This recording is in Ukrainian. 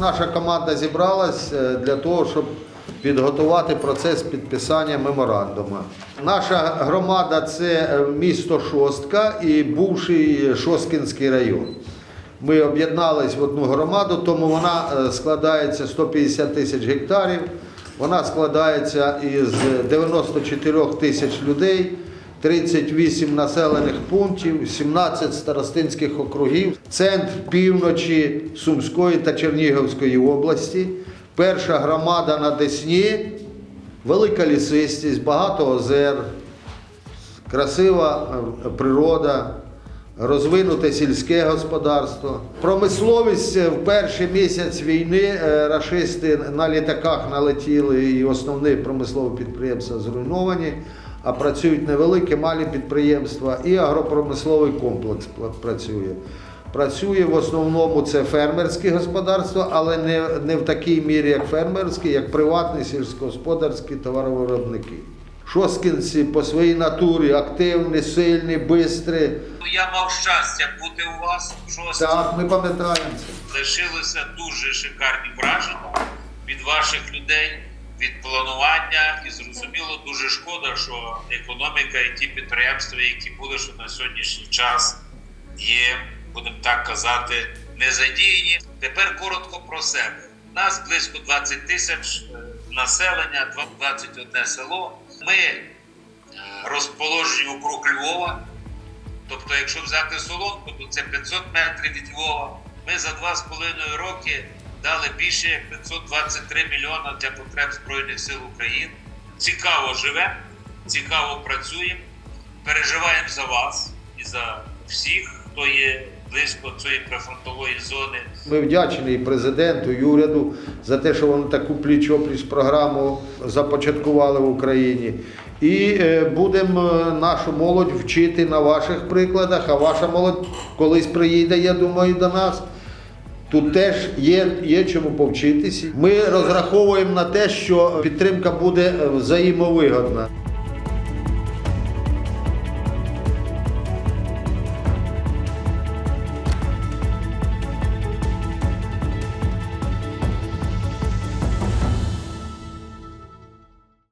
Наша команда зібралась е, для того, щоб підготувати процес підписання меморандуму. Наша громада це е, місто Шостка і бувший Шосткінський район. Ми об'єднались в одну громаду, тому вона е, складається 150 тисяч гектарів. Вона складається із 94 тисяч людей, 38 населених пунктів, 17 старостинських округів, центр півночі Сумської та Чернігівської області. Перша громада на Десні, велика лісистість, багато озер, красива е, природа, розвинуте сільське господарство. Промисловість е, в перший місяць війни е, рашисти на літаках налетіли і основні промислові підприємства зруйновані, а працюють невеликі, малі підприємства і агропромисловий комплекс працює. Працює в основному це фермерське господарство, але не, не в такій мірі, як фермерське, як приватні сільськогосподарські товаровиробники. Шосткінці по своїй натурі активні, сильні, бистрі. Ну, Я мав щастя бути у вас в. Так, ми пам'ятаємо це. Лишилися дуже шикарні враження від ваших людей, від планування. І зрозуміло, дуже шкода, що економіка і ті підприємства, які були, що на сьогоднішній час є, будемо так казати, не задіяні. Тепер коротко про себе. Нас близько 20 тисяч е, населення, 21 село. Ми е, розположені округ Львова. Тобто, якщо взяти Солонку, то це 500 метрів від Львова. Ми за 2,5 роки дали більше як 523 мільйона для потреб Збройних сил України. Цікаво живемо, цікаво працюємо, переживаємо за вас і за всіх, хто є близько цієї прифронтової зони. Ми вдячні і президенту, і уряду за те, що вони таку пліч-опліч програму започаткували в Україні. І е, будемо е, нашу молодь вчити на ваших прикладах, а ваша молодь колись приїде, я думаю, до нас. Тут теж є, є чому повчитися. Ми розраховуємо на те, що підтримка буде е, взаємовигодна.